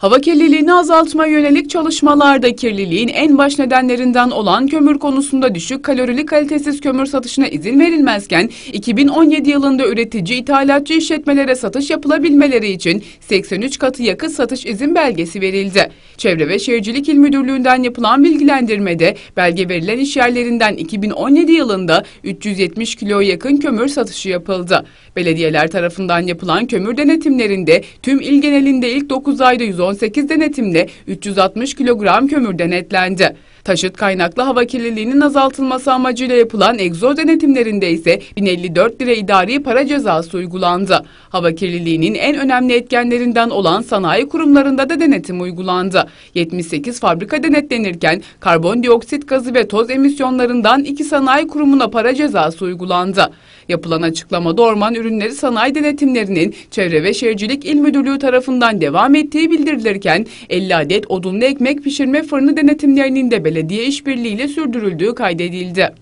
Hava kirliliğini azaltmaya yönelik çalışmalarda kirliliğin en baş nedenlerinden olan kömür konusunda düşük kalorili kalitesiz kömür satışına izin verilmezken 2017 yılında üretici ithalatçı işletmelere satış yapılabilmeleri için 83 katı yakıt satış izin belgesi verildi. Çevre ve Şehircilik İl Müdürlüğü'nden yapılan bilgilendirmede belge verilen iş yerlerinden 2017 yılında 370 kilo yakın kömür satışı yapıldı. Belediyeler tarafından yapılan kömür denetimlerinde tüm il genelinde ilk 9 ayda 118 denetimle 360 kilogram kömür denetlendi. Taşıt kaynaklı hava kirliliğinin azaltılması amacıyla yapılan egzoz denetimlerinde ise 1054 lira idari para cezası uygulandı. Hava kirliliğinin en önemli etkenlerinden olan sanayi kurumlarında da denetim uygulandı. 78 fabrika denetlenirken karbondioksit gazı ve toz emisyonlarından iki sanayi kurumuna para cezası uygulandı. Yapılan açıklamada orman ürünleri sanayi denetimlerinin Çevre ve Şehircilik İl Müdürlüğü tarafından devam ettiği bildirilirken 50 adet odunlu ekmek pişirme fırını denetimlerinin de belediye işbirliğiyle sürdürüldüğü kaydedildi.